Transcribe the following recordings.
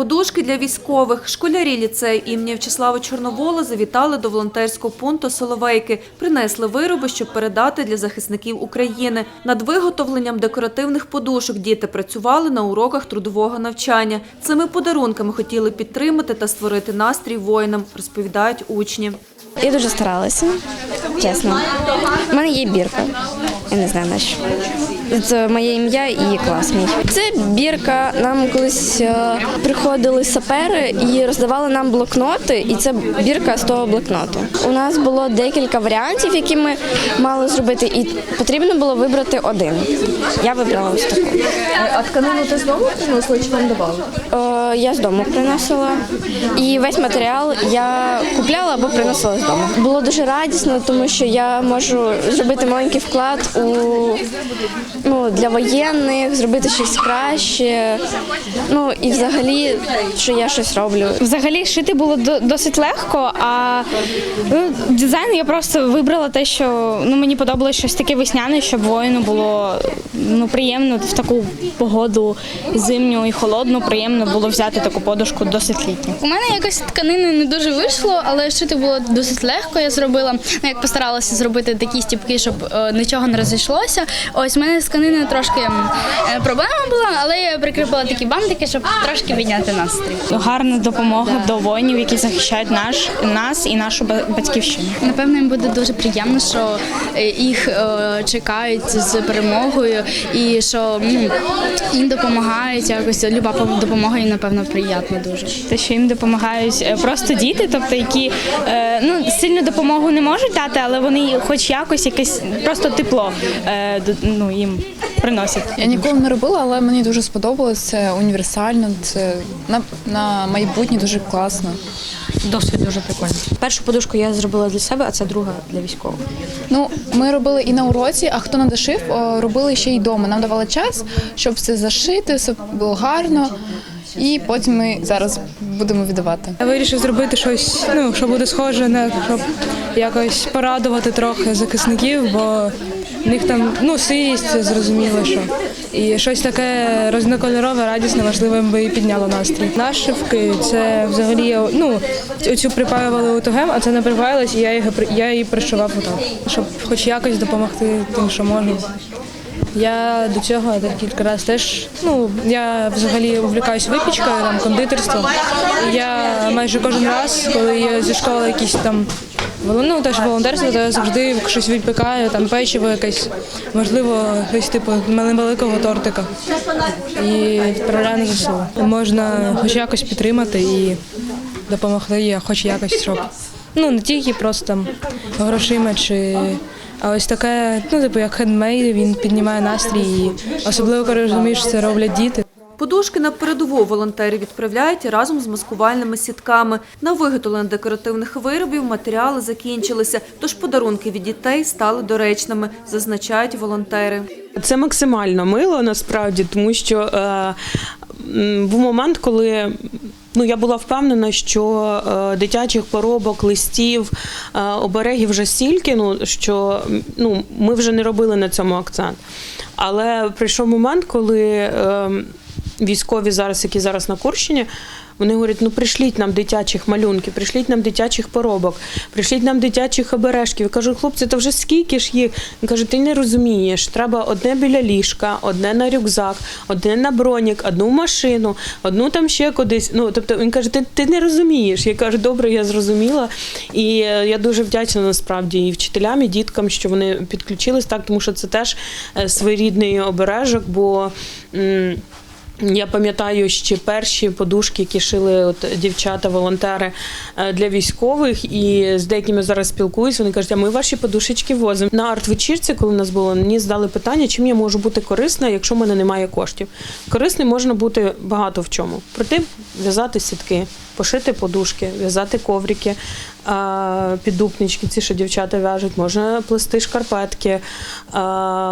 Подушки для військових. Школярі ліцею імені В'ячеслава Чорновола завітали до волонтерського пункту Соловейки. Принесли вироби, щоб передати для захисників України. Над виготовленням декоративних подушок діти працювали на уроках трудового навчання. Цими подарунками хотіли підтримати та створити настрій воїнам, розповідають учні. Я дуже старалася, чесно. У мене є бірка. Я не знаю на що. Це моє ім'я і клас мій. Це бірка. Нам колись е, приходили сапери і роздавали нам блокноти, і це бірка з того блокноту. У нас було декілька варіантів, які ми мали зробити, і потрібно було вибрати один. Я вибрала ось таку. А тканину ти з дому принесла чи вам давали? Е, Я з дому приносила. І весь матеріал я купляла або приносила з дому. Було дуже радісно, тому що я можу зробити маленький вклад у ну, для воєнних, зробити щось краще. Ну і взагалі, що я щось роблю. Взагалі шити було досить легко, а ну, дизайн я просто вибрала те, що ну, мені подобалося щось таке весняне, щоб воїну було ну, приємно в таку погоду зимню і холодну, приємно було взяти таку подушку досить літню. У мене якось тканини не дуже вийшло, але шити було досить легко. Я зробила, ну як постаралася зробити такі стіпки, щоб е, нічого не розійшлося. Ось у мене з тканиною трошки е, проблема була, але я прикріпила такі бантики, щоб трошки підняти настрій. Гарна допомога до воїнів, які захищають наш нас і нашу батьківщину. Напевно, їм буде дуже приємно, що е, їх чекають з перемогою, і що їм допомагають якось. Люба допомога їм, напевно, приємна дуже. Те, що їм допомагають просто діти, тобто які ну сильну допомогу не можуть дати, але вони хоч якось якесь просто тепло е, ну, їм приносять. Я ніколи не робила, але мені дуже сподобалось. Це універсально, це на, на майбутнє дуже класно. Досить дуже прикольно. Першу подушку я зробила для себе, а це друга для військових. Ну, ми робили і на уроці, а хто о, робили ще й вдома. Нам давали час, щоб все зашити, все було гарно. І потім ми зараз будемо віддавати. Я вирішив зробити щось, ну, що буде схоже на щоб якось порадувати трохи захисників, бо в них там ну, сирість, зрозуміло, що. І щось таке різнокольорове, радісне, важливе би підняло настрій. Нашивки це взагалі ну, оцю припаювали у тогем, а це не припаялось, і я її, я її пришивав отак, щоб хоч якось допомогти тим, що можу. Я до цього кілька разів теж. Ну я взагалі увлікаюся випічкою, там кондитерством. Я майже кожен раз, коли я зі школи якісь там ну, теж волонтерство, то я завжди щось відпікаю, там печиво якесь, можливо, щось типу великого тортика. І відправляю на ЗСУ. Можна хоч якось підтримати і допомогти, хоч якось, щоб ну не тільки просто там грошима чи. А ось таке, ну типу як хендмейд, він піднімає настрій, і особливо коли розумієш, що це роблять діти. Подушки на передову волонтери відправляють разом з маскувальними сітками. На виготовлення декоративних виробів матеріали закінчилися, тож подарунки від дітей стали доречними, зазначають волонтери. Це максимально мило насправді, тому що е, був момент, коли. Ну, я була впевнена, що е, дитячих поробок, листів, е, оберегів вже стільки, ну що ну, ми вже не робили на цьому акцент. Але прийшов момент, коли е, військові зараз, які зараз на Курщині, вони говорять: ну пришліть нам дитячих малюнків, пришліть нам дитячих поробок, пришліть нам дитячих обережків. Я кажу, хлопці, то вже скільки ж їх? Він каже, ти не розумієш, треба одне біля ліжка, одне на рюкзак, одне на бронік, одну машину, одну там ще кудись. Ну тобто він каже, ти, ти не розумієш. Я кажу, добре, я зрозуміла. І е, я дуже вдячна насправді і вчителям, і діткам, що вони підключились так, тому що це теж е, своєрідний обережок, бо. Я пам'ятаю ще перші подушки, які шили от дівчата-волонтери е, для військових, і з деякими зараз спілкуюсь. Вони кажуть, а ми ваші подушечки возимо. На арт-вечірці, коли нас було, мені здали питання, чим я можу бути корисна, якщо в мене немає коштів. Корисним можна бути багато в чому. Проте в'язати сітки, пошити подушки, в'язати коврики, піддупнички, ці, що дівчата в'яжуть, можна плести шкарпетки,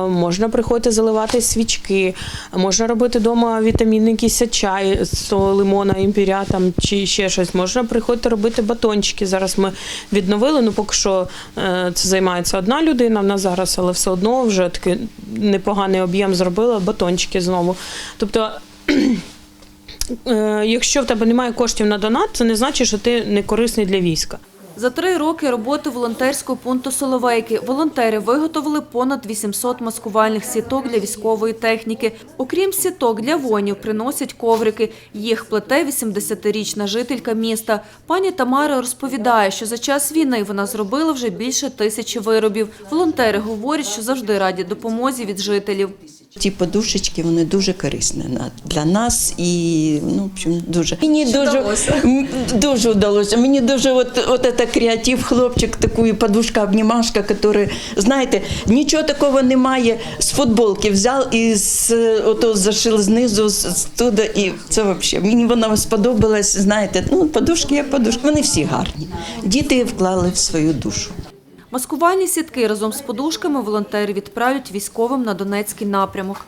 можна приходити заливати свічки, можна робити вдома вітамінний якийсь чай з лимона, імпіря там, чи ще щось. Можна приходити робити батончики. Зараз ми відновили. Ну поки що е, це займається одна людина в нас зараз, але все одно вже такий непоганий об'єм зробила батончики знову. Тобто е, якщо в тебе немає коштів на донат, це не значить, що ти не корисний для війська. За три роки роботи волонтерського пункту Соловейки волонтери виготовили понад 800 маскувальних сіток для військової техніки. Окрім сіток для воїнів приносять коврики. Їх плете 80-річна жителька міста. Пані Тамара розповідає, що за час війни вона зробила вже більше тисячі виробів. Волонтери говорять, що завжди раді допомозі від жителів. Ті подушечки вони дуже корисні для нас і ну, в общем, дуже мені дуже дуже вдалося. Мені дуже от, от це креатив, хлопчик, таку подушка обнімашка, який, знаєте, нічого такого немає. З футболки взяв і з ото зашив знизу з, з туди, і це взагалі мені вона сподобалась. Знаєте, ну подушки як подушки, вони всі гарні. Діти вклали в свою душу. Маскувальні сітки разом з подушками волонтери відправлять військовим на Донецький напрямок.